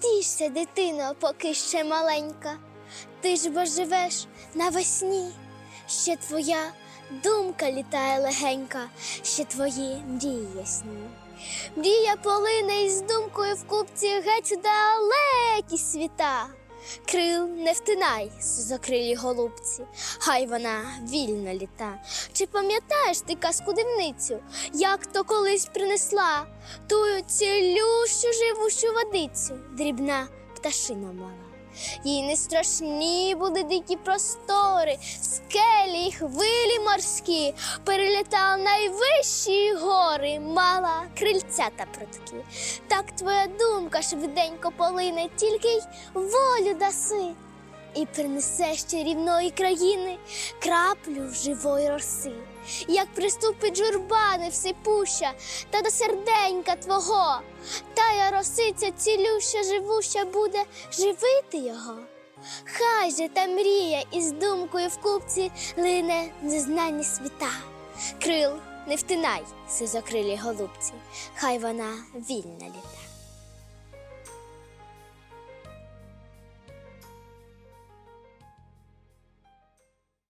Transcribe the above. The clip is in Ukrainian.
тішся, дитино, поки ще маленька. Ти ж бо живеш навесні, ще твоя думка літає легенька, ще твої мрії ясні. Мрія полине із думкою в купці геть у далекі світа. Крил не втинай, сизокрилі голубці, хай вона вільно літа. Чи пам'ятаєш ти казку дивницю, як то колись принесла тую цілющу живущу водицю, дрібна пташина мала. Їй не страшні були дикі простори, скелі й хвилі морські, перелітала найвищі гори, мала крильця та прутки. Так твоя думка швиденько полине, тільки й волю даси, і принесе ще рівної країни краплю живої роси. Як приступить журба невсипуща, та до серденька твого, тая росиця цілюща, живуща буде живити його. Хай же та мрія із думкою в купці лине незнані світа. Крил не втинай, сизокрилі голубці, хай вона вільна літа.